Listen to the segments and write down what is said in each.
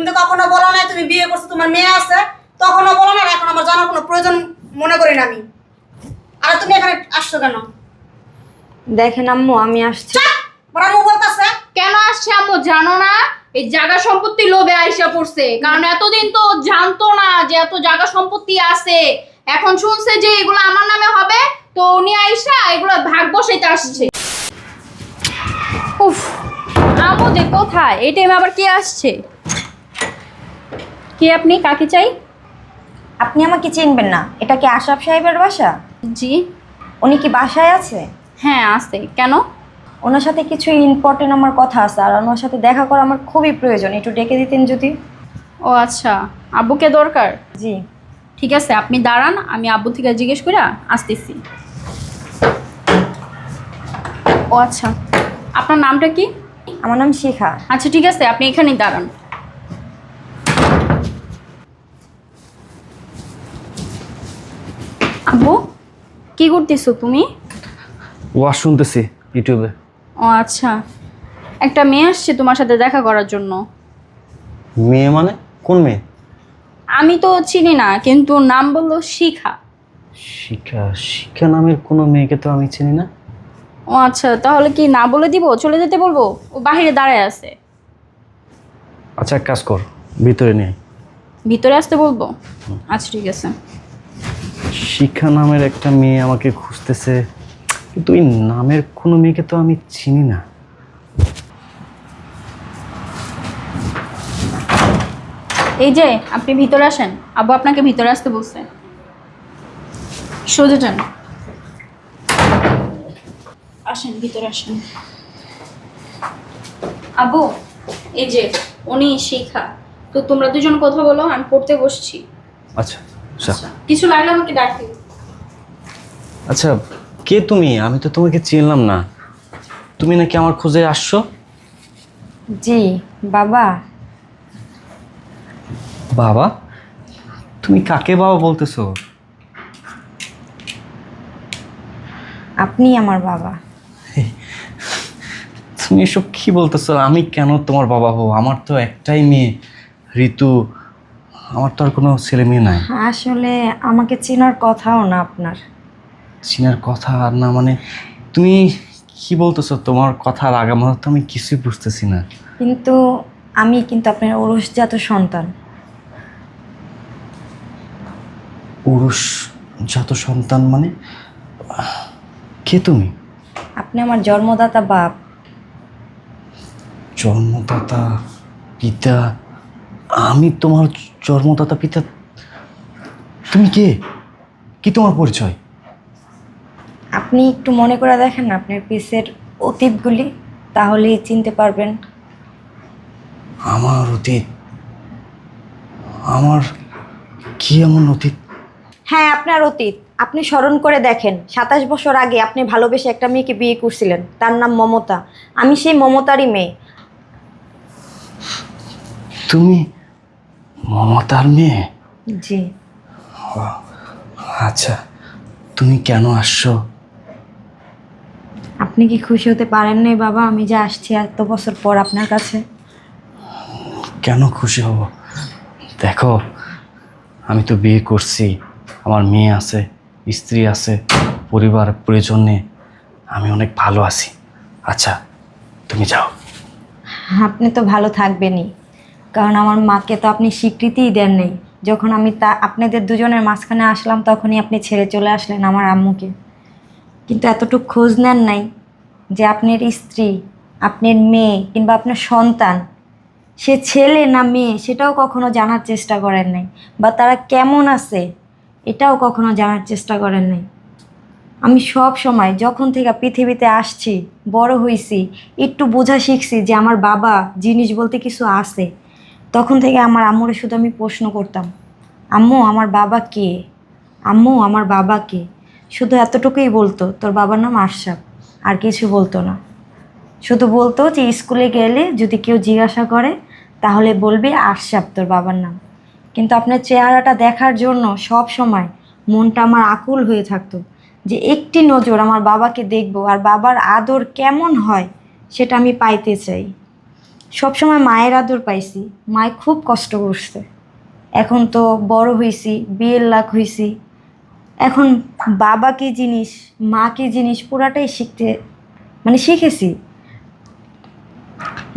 তুমি তো কখনো বলো না তুমি বিয়ে করছ তোমার মেয়ে আছে তখনও বলো না এখন আমার জানার কোনো প্রয়োজন মনে করি না আমি। আর তুমি এখানে আসছো কেন? দেখেন আম্মু আমি আসছি। বড় আম্মু বলতেছে। কেন আসছে আম্মু জানো না? এই জায়গা সম্পত্তি লোভে আইসা পড়ছে। কারণ এতদিন তো জানতো না যে এত জায়গা সম্পত্তি আছে। এখন শুনছে যে এগুলো আমার নামে হবে তো উনি আইসা এগুলো ভাগ বসাইতে আসছে। উফ আম্মু যে কোথায়? এই টাইমে আবার কে আসছে? কি আপনি? কাকে চাই? আপনি আমাকে চিনবেন না। এটা কি আশরাফ সাহেবের বাসা? জি। উনি কি বাসায় আছে? হ্যাঁ আছে। কেন? ওনার সাথে কিছু ইম্পর্টেন্ট আমার কথা আছে আর ওনার সাথে দেখা করা আমার খুবই প্রয়োজন। একটু ডেকে দিতেন যদি। ও আচ্ছা। আব্বুকে দরকার? জি। ঠিক আছে আপনি দাঁড়ান আমি আব্বু থেকে জিজ্ঞেস করে আসতেছি। ও আচ্ছা। আপনার নামটা কি? আমার নাম শিখা। আচ্ছা ঠিক আছে আপনি এখানেই দাঁড়ান। আব্বু কি করতেছো তুমি? ওয়াজ শুনতেছি ইউটিউবে। ও আচ্ছা। একটা মেয়ে আসছে তোমার সাথে দেখা করার জন্য। মেয়ে মানে? কোন মেয়ে? আমি তো চিনি না কিন্তু নাম বলল শিখা। শিখা শিখা নামের কোনো মেয়েকে তো আমি চিনি না। ও আচ্ছা তাহলে কি না বলে দিব? চলে যেতে বলব? ও বাহিরে দাঁড়ায় আছে। আচ্ছা এক কাজ কর ভিতরে নিয়ে ভিতরে আসতে বলব? আচ্ছা ঠিক আছে। শিখা নামের একটা মেয়ে আমাকে খুঁজতেছে কিন্তু ওই নামের কোনো মেয়েকে তো আমি চিনি না। এই যে আপনি ভিতরে আসেন। আব্বু আপনাকে ভিতরে আসতে বলছে। সোজা যান। আসেন ভিতরে আসেন। আবু এই যে উনি শিখা। তো তোমরা দুজন কথা বলো আমি পড়তে বসছি। আচ্ছা আচ্ছা। কিছু লাগলে আমাকে ডাকি আচ্ছা কে তুমি? আমি তো তোমাকে চিনলাম না। তুমি নাকি আমার খোঁজে আসছো? জি বাবা। বাবা? তুমি কাকে বাবা বলতেছো? আপনি আমার বাবা। তুমি এসব কি বলতেছো? আমি কেন তোমার বাবা হব? আমার তো একটাই মেয়ে ঋতু। আমার তো আর কোনো ছেলে মেয়ে নাই। আসলে আমাকে চেনার কথাও না আপনার। চিনার কথা আর না মানে তুমি কি বলতেছো? তোমার কথার আগামাথা তো আমি কিছুই বুঝতেছি না। কিন্তু আমি কিন্তু আপনার ওরসজাত সন্তান। পুরুষ জাত সন্তান মানে কে তুমি? আপনি আমার জন্মদাতা বাপ। জন্মদাতা পিতা আমি তোমার জন্মদাতা পিতা? তুমি কে? কি তোমার পরিচয়? আপনি একটু মনে করে দেখেন না আপনার পিসের অতীতগুলি তাহলেই চিনতে পারবেন। আমার অতীত? আমার কি এমন অতীত? হ্যাঁ আপনার অতীত। আপনি স্মরণ করে দেখেন সাতাশ বছর আগে আপনি ভালোবেসে একটা মেয়েকে বিয়ে করছিলেন তার নাম মমতা। আমি সেই মমতারই মেয়ে। তুমি মমতার মেয়ে? জি। আচ্ছা তুমি কেন আসছো? আপনি কি খুশি হতে পারেন নাই বাবা? আমি যে আসছি এত বছর পর আপনার কাছে। কেন খুশি হব? দেখো আমি তো বিয়ে করছি আমার মেয়ে আছে স্ত্রী আছে পরিবার পরিজন নিয়ে আমি অনেক ভালো আছি। আচ্ছা তুমি যাও। আপনি তো ভালো থাকবেনই। কারণ আমার মাকে তো আপনি স্বীকৃতিই দেন নেই। যখন আমি তা, আপনাদের দুজনের মাঝখানে আসলাম, তখনই আপনি ছেড়ে চলে আসলেন আমার আম্মুকে। কিন্তু এতটুকু খোঁজ নেন নাই যে আপনার স্ত্রী, আপনার মেয়ে কিংবা আপনার সন্তান, সে ছেলে না মেয়ে, সেটাও কখনো জানার চেষ্টা করেন নাই। বা তারা কেমন আছে, এটাও কখনো জানার চেষ্টা করেন নাই। আমি সব সময় যখন থেকে পৃথিবীতে আসছি, বড় হয়েছি একটু বোঝা শিখছি যে আমার বাবা জিনিস বলতে কিছু আছে। তখন থেকে আমার আম্মুরে শুধু আমি প্রশ্ন করতাম, আম্মু, আমার বাবা কে? আম্মু, আমার বাবা কে? শুধু এতটুকুই বলতো, তোর বাবার নাম আশরাফ, আর কিছু বলতো না। শুধু বলতো যে, স্কুলে গেলে যদি কেউ জিজ্ঞাসা করে, তাহলে বলবে আশরাফ তোর বাবার নাম। কিন্তু আপনার চেহারাটা দেখার জন্য সব সময় মনটা আমার আকুল হয়ে থাকতো যে, একটি নজর আমার বাবাকে দেখব, আর বাবার আদর কেমন হয় সেটা আমি পাইতে চাই। সবসময় মায়ের আদর পাইছি। মায় খুব কষ্ট করছে। এখন তো বড় হয়েছি বিয়ের লাখ হয়েছি এখন বাবা কি জিনিস, মা কি জিনিস পুরাটাই শিখতে মানে শিখেছি।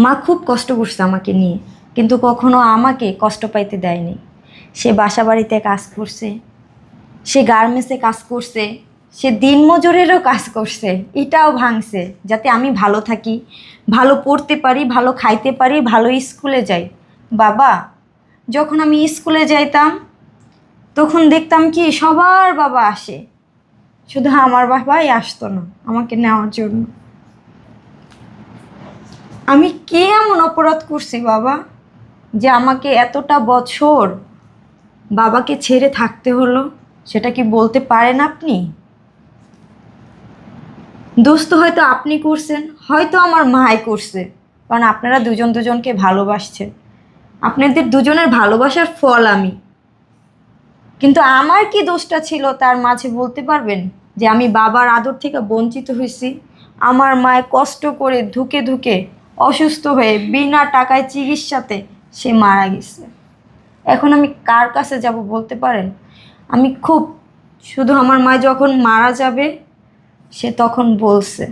মা খুব কষ্ট করছে আমাকে নিয়ে, কিন্তু কখনো আমাকে কষ্ট পাইতে দেয়নি। সে বাসা বাড়িতে কাজ করছে, সে গার্মেন্টসে কাজ করছে সে দিনমজুরেরও কাজ করছে, এটাও ভাঙছে, যাতে আমি ভালো থাকি, ভালো পড়তে পারি, ভালো খাইতে পারি, ভালো স্কুলে যাই। বাবা, যখন আমি স্কুলে যাইতাম, তখন দেখতাম কি সবার বাবা আসে, শুধু আমার বাবাই আসতো না, আমাকে নেওয়ার জন্য। আমি কে এমন অপরাধ করছি বাবা, যে আমাকে এতটা বছর বাবাকে ছেড়ে থাকতে হলো, সেটা কি বলতে পারেন আপনি? দোস্ত হয়তো আপনি করছেন, হয়তো আমার মায় করছে। কারণ আপনারা দুজন দুজনকে ভালোবাসছেন। আপনাদের দুজনের ভালোবাসার ফল আমি। কিন্তু আমার কি দোষটা ছিল তার মাঝে বলতে পারবেন? যে আমি বাবার আদর থেকে বঞ্চিত হয়েছি, আমার মায় কষ্ট করে ধুকে ধুকে অসুস্থ হয়ে বিনা টাকায় চিকিৎসাতে সে মারা গেছে। এখন আমি কার কাছে যাব বলতে পারেন? আমি খুব, শুধু আমার মা যখন মারা যাবে সে তখন বলছে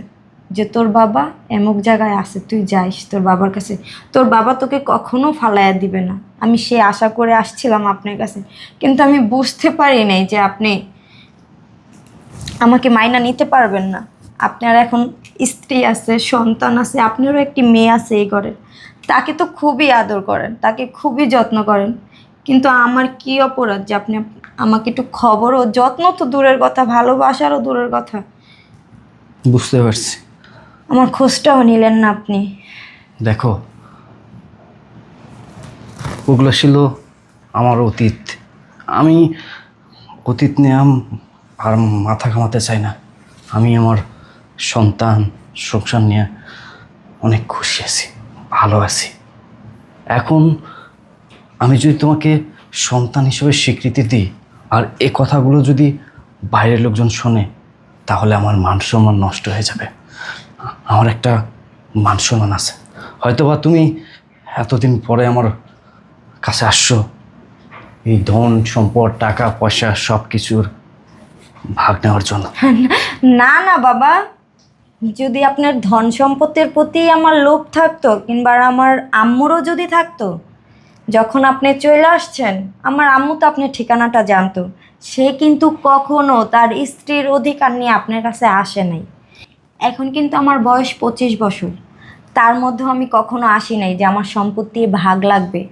যে, তোর বাবা এমক জায়গায় আছে, তুই যাইস তোর বাবার কাছে। তোর বাবা তোকে কখনো ফালাইয়া দিবে না। আমি সে আশা করে আসছিলাম আপনার কাছে। কিন্তু আমি বুঝতে পারি নাই যে আপনি আমাকে মাইনা নিতে পারবেন না। আপনার এখন স্ত্রী আছে, সন্তান আছে, আপনারও একটি মেয়ে আছে এই ঘরের তাকে তো খুবই আদর করেন, তাকে খুবই যত্ন করেন। কিন্তু আমার কি অপরাধ যে আপনি আমাকে একটু খবরও যত্ন তো দূরের কথা, ভালোবাসারও দূরের কথা। বুঝতে পারছি। আমার খোঁজটাও নিলেন না আপনি। দেখো ওগুলো ছিল আমার অতীত। আমি অতীত নিয়ে আর মাথা ঘামাতে চাই না। আমি আমার সন্তান সংসার নিয়ে অনেক খুশি আছি ভালো আছি। এখন আমি যদি তোমাকে সন্তান হিসেবে স্বীকৃতি দিই আর এ কথাগুলো যদি বাইরের লোকজন শোনে তাহলে আমার মান সম্মান নষ্ট হয়ে যাবে। আমার একটা মান সম্মান আছে। হয়তোবা তুমি এতদিন পরে আমার কাছে আসছো। এই ধন, সম্পদ, টাকা, পয়সা সব কিছুর ভাগ নেওয়ার জন্য। না না, বাবা। যদি আপনার ধন সম্পত্তির প্রতি আমার লোভ থাকতো কিংবা আমার আম্মুরও যদি থাকতো যখন আপনি চলে আসছেন আমার আম্মু তো আপনার ঠিকানাটা জানতো। সে কিন্তু কখনো তার স্ত্রীর অধিকার নিয়ে আপনার কাছে আসে নাই। এখন কিন্তু আমার বয়স পঁচিশ বছর। তার মধ্যেও আমি কখনো আসি নাই যে আমার সম্পত্তি ভাগ লাগবে।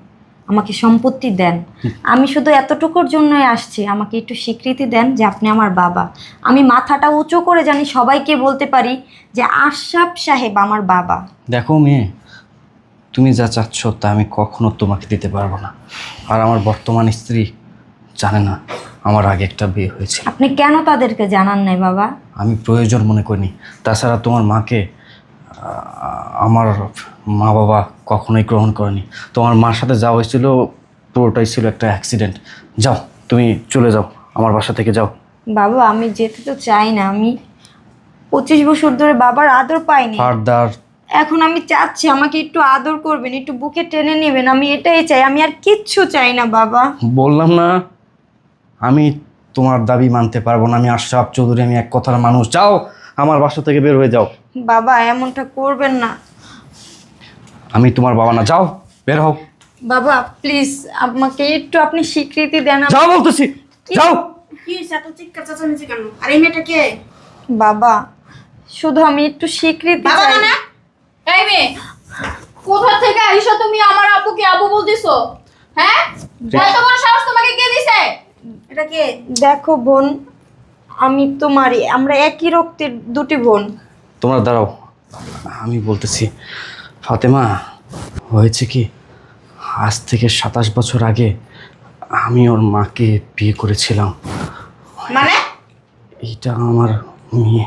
আমাকে সম্পত্তি দেন। আমি শুধু এতটুকুর জন্যই আসছি। আমাকে একটু স্বীকৃতি দেন যে আপনি আমার বাবা। আমি মাথাটা উঁচু করে জানি সবাইকে বলতে পারি যে আশরাফ সাহেব আমার বাবা। দেখো মেয়ে তুমি যা চাচ্ছ তা আমি কখনো তোমাকে দিতে পারব না। আর আমার বর্তমান স্ত্রী জানে না আমার আগে একটা বিয়ে হয়েছে আপনি কেন তাদেরকে জানান নাই বাবা? আমি প্রয়োজন মনে করিনি। তাছাড়া তোমার মাকে আমার মা বাবা কখনোই গ্রহণ করেনি। তোমার মার সাথে যা হয়েছিল পুরোটাই ছিল একটা অ্যাক্সিডেন্ট যাও তুমি চলে যাও আমার বাসা থেকে যাও। বাবা আমি যেতে তো চাই না। আমি পঁচিশ বছর ধরে বাবার আদর পাইনি। ফার্দার এখন আমি চাচ্ছি আমাকে একটু আদর করবেন একটু বুকে টেনে নেবেন আমি এটাই চাই আমি আর কিচ্ছু চাই না বাবা। বললাম না আমি তোমার দাবি মানতে পারব না আমি আশরাফ চৌধুরী আমি এক কথার মানুষ। যাও আমার বাসা থেকে বের হয়ে যাও। বাবা এমনটা করবেন না। আমি তোমার বাবা না যাও বের হও। বাবা প্লিজ আমাকে একটু আপনি স্বীকৃতি দেন। যাও বলতেছি যাও। কি হয়েছে এত চিৎকার চেঁচামেচি কেন আর এই মেয়েটা কে? বাবা শুধু আমি একটু স্বীকৃতি বাবা চাই। মানে? মেয়ে কোথা থেকে আইসা তুমি? আমার আব্বুকে আব্বু বলতেছো। হ্যাঁ? এত বড় সাহস তোমাকে কে দিছে? এটা কে? দেখো বোন আমি তোমারই আমরা একই রক্তের দুটি বোন। তোমরা দাঁড়াও আমি বলতেছি ফাতেমা হয়েছে কি? আজ থেকে সাতাশ বছর আগে আমি ওর মাকে বিয়ে করেছিলাম। মানে? এটা আমার মেয়ে।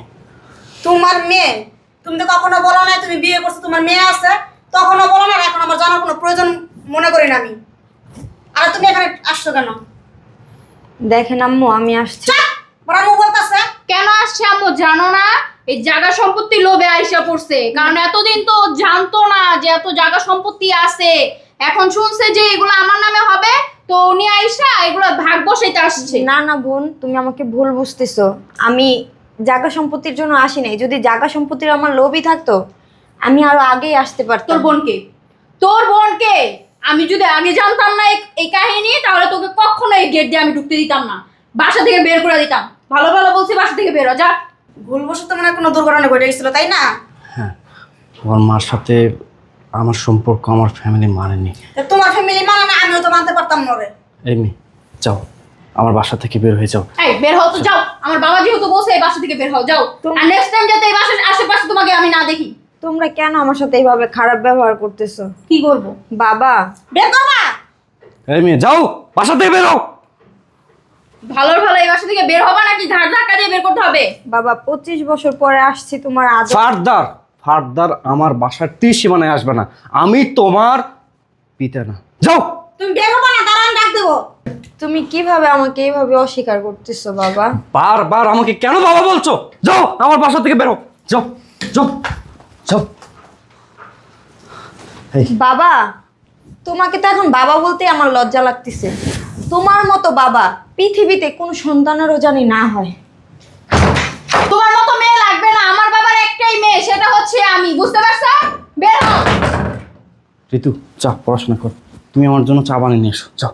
তোমার মেয়ে? তুমি তো কখনো বলো না তুমি বিয়ে করছ তোমার মেয়ে আছে তখনও বলো না এখন আমার জানার কোনো প্রয়োজন মনে করি না আমি। আর তুমি এখানে আসছো কেন? দেখেন আম্মু আমি আসছি। বড় মু বলতেছে। কেন আসছে আম্মু জানো না? এই জায়গা সম্পত্তি লোভে আইসা পড়ছে। কারণ এতদিন তো জানতো না যে এত জায়গা সম্পত্তি আছে। এখন শুনছে যে এগুলো আমার নামে হবে তো উনি আইসা এগুলো ভাগ বসাইতে আসছে। না না বোন তুমি আমাকে ভুল বুঝতেছো। আমি জায়গা সম্পত্তির জন্য আসি নাই। যদি জায়গা সম্পত্তির আমার লোভই থাকতো আমি আরও আগেই আসতে পারতাম। তোর বোনকে? তোর বোনকে? আমি যদি আগে জানতাম না এই- এই কাহিনী তাহলে তোকে কখনো এই গেট দিয়ে আমি ঢুকতে দিতাম না। বাসা থেকে বের করে দিতাম। ভালো ভালো বলছি বাসা থেকে বের হ, যা। ভুলবশত মানে কোনো দুর্ঘটনা ঘটে গেছিল তাই না? হ্যাঁ তোমার মার সাথে আমার সম্পর্ক আমার ফ্যামিলি মানেনি। তা তোমার ফ্যামিলি মানে না আমিও তো মানতে পারতাম না রে এই মেয়ে যাও। আমার বাসা থেকে বের হয়ে যাও। এই বের হও তো যাও। আমার বাবা যেহেতু বলছে এই বাসা থেকে বের হও যাও। আর নেক্সট টাইম যাতে এই বাসার আশেপাশে তোমাকে আমি না দেখি। তোমরা কেন আমার সাথে এইভাবে খারাপ ব্যবহার করতেছো? কি করব? বাবা। বের করবা? এই মেয়ে যাও বাসা থেকে বেরো ভালোর ভালো এই বাসা থেকে বের হবে নাকি? ধার ধাক্কা দিয়ে বের করতে হবে। বাবা পঁচিশ বছর পরে আসছি তোমার আজ ফারদার ফারদার আমার বাসার তীর সীমানায় আসবে না। আমি তোমার পিতা না। যাও। তুমি বের হবা না দাঁড়ান ডাক দেবো। তুমি কীভাবে আমাকে এইভাবে অস্বীকার করতেছো বাবা? বারবার আমাকে কেন বাবা বলছো? যাও আমার বাসা থেকে বেরো। যাও যাও যাও। বাবা তোমাকে তো এখন বাবা বলতে আমার লজ্জা লাগতেছে। তোমার মতো বাবা পৃথিবীতে কোন সন্তানেরও জানি না হয়। তোমার মতো মেয়ে লাগবে না আমার বাবার একটাই মেয়ে সেটা হচ্ছে আমি বুঝতে পারছ? বের হও। ঋতু চা পড়াশোনা কর। তুমি আমার জন্য চা বানিয়ে নিয়ে এসো। যাও।